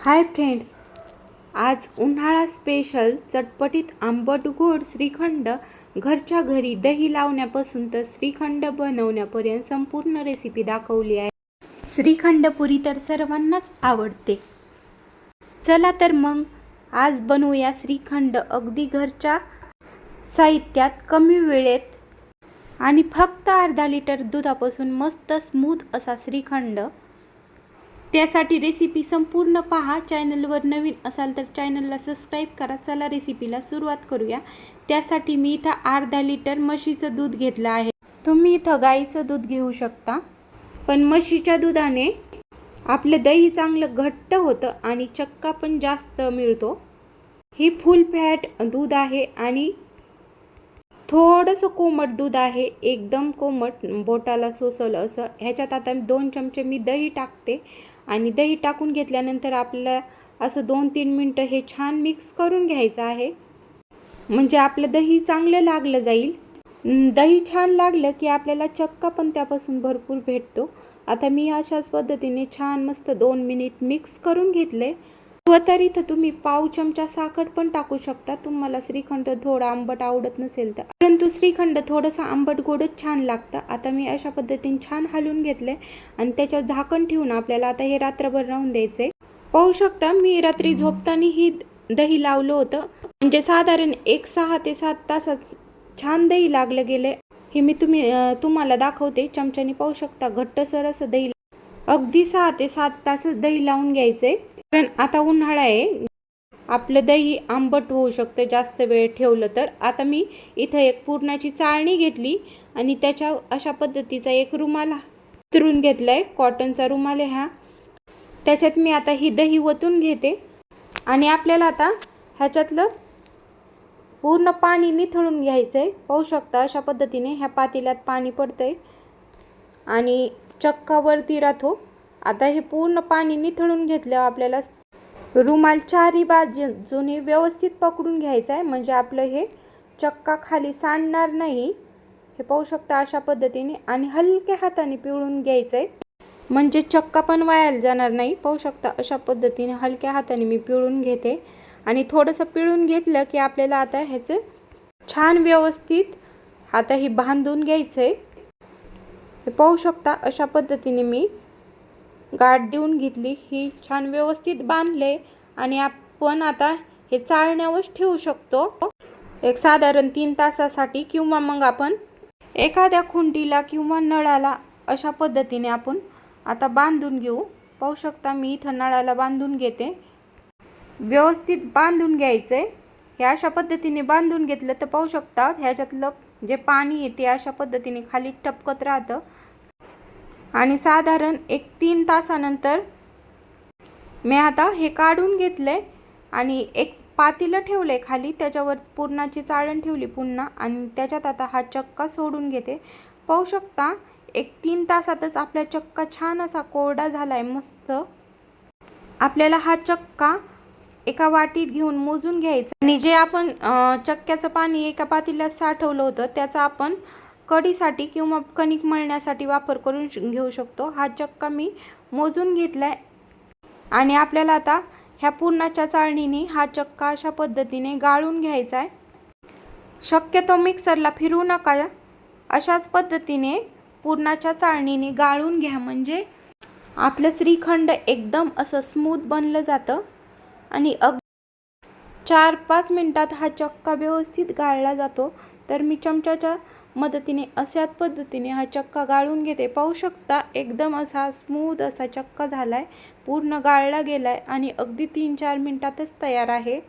Hi friends आज उन्हाळा special चटपटीत आंबट गोड श्रीखंड घरच्या घरी दही लावण्यापासून तर श्रीखंड बनवण्यापर्यंत संपूर्ण रेसिपी दाखवली आहे. श्रीखंड पुरी तर सर्वांनाच आवडते. चला तर मग आज बनवूया श्रीखंड अगदी घरच्या साहित्यात कमी वेळेत. आणि फक्त अर्धा लिटर दुधापासून मस्त स्मूथ असा श्रीखंड त्यासाठी रेसिपी संपूर्ण पहा. चॅनलवर नवीन असाल तर चॅनलला सबस्क्राईब करा. चला रेसिपीला सुरुवात करूया. त्यासाठी मी इथं अर्धा लिटर म्हशीचं दूध घेतलं आहे. तुम्ही इथं गाईचं दूध घेऊ शकता. पण म्हशीच्या दुधाने आपलं दही चांगलं घट्ट होतं आणि चक्का पण जास्त मिळतो. हे फुल फॅट दूध आहे आणि थोडंसं कोमट दूध आहे. एकदम कोमट बोटाला सोसलं असं. ह्याच्यात आता दोन चमचे मी दही टाकते. आणि दही टाकून घेतल्यानंतर आपल्याला असं दोन तीन मिनटं हे छान मिक्स करून घ्यायचं आहे. म्हणजे आपलं दही चांगलं लागलं जाईल. दही छान लागलं की आपल्याला चक्का पण त्यापासून भरपूर भेटतो. आता मी अशाच पद्धतीने छान मस्त दोन मिनिट मिक्स करून घेतले व तर इथं तुम्ही पाव चमचा साखर पण टाकू शकता. तुम्हाला श्रीखंड थोडा आंबट आवडत नसेल तर. परंतु श्रीखंड थोडंसं आंबट गोडच छान लागतं. आता मी अशा पद्धतीने छान हलवून घेतले आणि त्याच्यावर झाकण ठेवून आपल्याला आता हे रात्रभर राहून द्यायचे पाहू शकता मी रात्री झोपताना ही दही लावलं होतं. म्हणजे साधारण एक सहा ते सात तासात छान दही लागलं गेले हे मी तुम्ही तुम्हाला दाखवते. चमच्याने पाहू शकता घट्टसर असं दही अगदी सहा ते सात तास दही लावून घ्यायचे कारण आता उन्हाळा आहे. आपलं दही आंबट होऊ शकतं जास्त वेळ ठेवलं तर. आता मी इथं एक पूर्णाची चाळणी घेतली आणि त्याच्या अशा पद्धतीचा एक रुमाल करून घेतला आहे कॉटनचा रुमाल आहे हा. त्याच्यात मी आता ही दही ओतून घेते. आणि आपल्याला आता ह्याच्यातलं पूर्ण पाणी निथळून घ्यायचं आहे पाहू शकता अशा पद्धतीने ह्या पातेल्यात पाणी पडतं आहे आणि चक्कावरती राहतो. आता हे पूर्ण पाणी निथळून घेतल्यावर आपल्याला रुमाल चारी बाजूने व्यवस्थित पकडून घ्यायचं आहे. म्हणजे आपलं हे चक्का खाली सांडणार नाही. हे पाहू शकता अशा पद्धतीने आणि हलक्या हाताने पिळून घ्यायचं आहे म्हणजे चक्का पण वायाला जाणार नाही. पाहू शकता अशा पद्धतीने हलक्या हाताने मी पिळून घेते. आणि थोडंसं पिळून घेतलं की आपल्याला आता ह्याचं छान व्यवस्थित आता हे बांधून घ्यायचं आहे हे पाहू शकता अशा पद्धतीने मी गाठ देऊन घेतली. ही छान व्यवस्थित बांधले आणि आपण आता हे चाळण्यावर ठेवू शकतो. एक साधारण तीन तासासाठी किंवा मग आपण एखाद्या खुंटीला किंवा नळाला अशा पद्धतीने आपण आता बांधून घेऊ. पाहू शकता मी इथं नळाला बांधून घेते. व्यवस्थित बांधून घ्यायचं. आहे हे अशा पद्धतीने बांधून घेतलं तर पाहू शकता ह्याच्यातलं जे पाणी आहे ते अशा पद्धतीने खाली टपकत राहतं. आणि साधारण एक तीन तासानंतर मी आता हे काढून घेतलंय आणि एक पातीलं ठेवलंय खाली. त्याच्यावर पुरणाची चाळण ठेवली पुन्हा आणि त्याच्यात आता हा चक्का सोडून घेते. पाहू शकता एक तीन तासातच आपला चक्का छान असा कोरडा झालाय मस्त. आपल्याला हा चक्का एका वाटीत घेऊन मोजून घ्यायचा. आणि जे आपण चक्क्याचं पाणी एका पातीला साठवलं होतं त्याचा आपण कढीसाठी किंवा कणिक मळण्यासाठी वापर करून श- घेऊ शकतो. हा चक्का मी मोजून घेतलाय. आणि आपल्याला आता ह्या पूर्णाच्या चाळणीने हा चक्का अशा पद्धतीने गाळून घ्यायचा आहे शक्यतो मिक्सरला फिरवू नका. अशाच पद्धतीने पूर्णाच्या चाळणीने गाळून घ्या. म्हणजे आपलं श्रीखंड एकदम असं स्मूथ बनलं जातं. आणि अग चार पाच मिनटात हा चक्का व्यवस्थित गाळला जातो. तर मी चमच्याच्या मदतीने अशाच पद्धतीने हा चक्का गाळून घेते. पाहू शकता एकदम असा स्मूथ असा चक्का झाला आहे पूर्ण गाळला गेला आहे आणि अगदी तीन चार मिनटातच तयार आहे.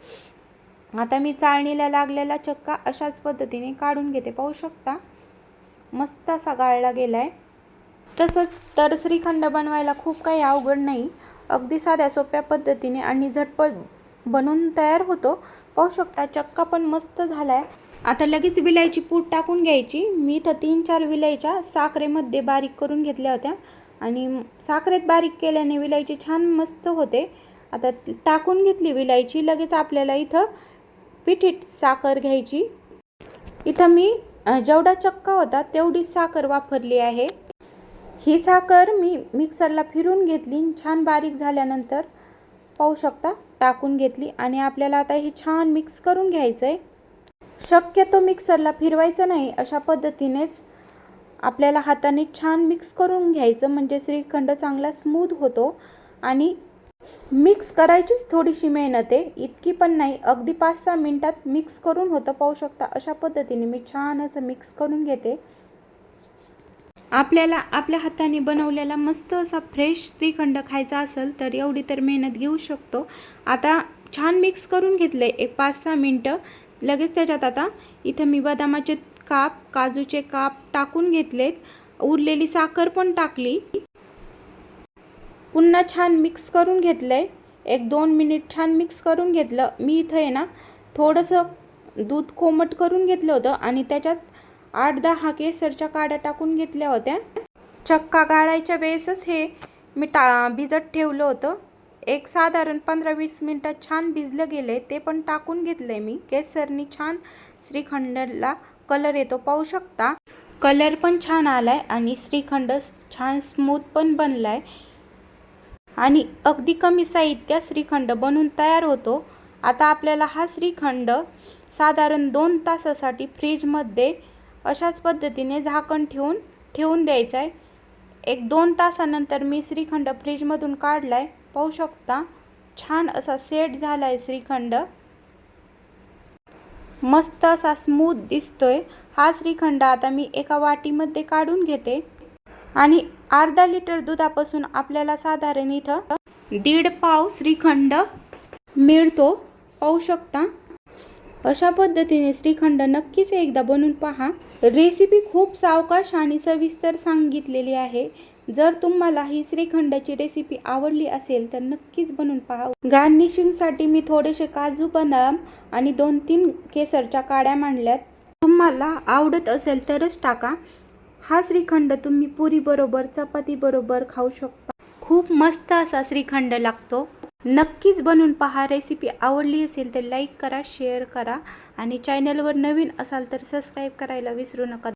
आता मी चाळणीला लागलेला चक्का अशाच पद्धतीने काढून घेते. पाहू शकता मस्त असा गाळला गेला आहे तसंच तर श्रीखंड बनवायला खूप काही अवघड नाही. अगदी साध्या सोप्या पद्धतीने आणि झटपट बनवून तयार होतो. पाहू शकता चक्का पण मस्त झाला आहे आता लगेच विलायची पूड टाकून घ्यायची. मी इथं तीन चार विलायच्या साखरेमध्ये बारीक करून घेतल्या होत्या. आणि साखरेत बारीक केल्याने विलायची छान मस्त होते. आता टाकून घेतली विलायची लगेच आपल्याला इथं पिठीत साखर घ्यायची. इथं मी जेवढा चक्का होता तेवढी साखर वापरली आहे. ही साखर मी मिक्सरला फिरून घेतली. छान बारीक झाल्यानंतर पाहू शकता टाकून घेतली. आणि आपल्याला आता हे छान मिक्स करून घ्यायचं आहे शक्यतो मिक्सरला फिरवायचं नाही अशा पद्धतीनेच आपल्याला हाताने छान मिक्स करून घ्यायचं. म्हणजे श्रीखंड चांगला स्मूथ होतो आणि मिक्स करायचीच थोडीशी मेहनत आहे. इतकी पण नाही अगदी पाच सहा मिनटात मिक्स करून होतं. पाहू शकता अशा पद्धतीने मी छान असं मिक्स करून घेते. आपल्याला आपल्या हाताने बनवलेला मस्त असा फ्रेश श्रीखंड खायचा असेल तर एवढी तर मेहनत घेऊ शकतो. आता छान मिक्स करून घेतलं आहे एक पाच सहा मिनटं लगेच त्याच्यात आता इथं मी बदामाचे काप काजूचे काप टाकून घेतलेत. उरलेली साखर पण टाकली. पुन्हा छान मिक्स करून घेतलं आहे एक दोन मिनिट छान मिक्स करून घेतलं. मी इथं आहे ना थोडंसं दूध कोमट करून घेतलं होतं आणि त्याच्यात आठ दहा केसरच्या काड्या टाकून घेतल्या होत्या. चक्का गाळायच्या वेळेसच हे मी टा भिजत ठेवलं होतं. एक साधारण पंधरा वीस मिनटात छान भिजलं गेलं आहे ते पण टाकून घेतलं आहे मी. केसरनी छान श्रीखंडला कलर येतो. पाहू शकता? कलर पण छान आला आहे आणि श्रीखंड छान स्मूथ पण बनला आहे आणि अगदी कमी साहित्यात श्रीखंड बनून तयार होतो. आता आपल्याला हा श्रीखंड साधारण दोन तासासाठी फ्रीजमध्ये अशाच पद्धतीने झाकण ठेवून ठेवून द्यायचा आहे एक दोन तासानंतर मी श्रीखंड फ्रीजमधून काढला आहे पाहू शकता छान असा सेट झाला आहे श्रीखंड. मस्त असा स्मूथ दिसतोय. हा श्रीखंड आता मी एका वाटीमध्ये काढून घेते. आणि अर्धा लिटर दुधापासून आपल्याला साधारण इथं दीड पाव श्रीखंड मिळतो. पाहू शकता अशा पद्धतीने श्रीखंड नक्कीच एकदा बनवून पहा. रेसिपी खूप सावकाश आणि सविस्तर सांगितलेली आहे. जर तुम्हाला ही श्रीखंडाची रेसिपी आवडली असेल तर नक्कीच बनवून पहा. गार्निशिंगसाठी मी थोडेसे काजू बदाम आणि दोन तीन केसरच्या काड्या मांडल्यात. तुम्हाला आवडत असेल तरच टाका. हा श्रीखंड तुम्ही पुरीबरोबर चपातीबरोबर खाऊ शकता. खूप मस्त असा श्रीखंड लागतो. नक्कीच बनवून पहा. रेसिपी आवडली असेल तर लाईक करा शेअर करा. आणि चॅनलवर नवीन असाल तर सबस्क्राईब करायला विसरू नका.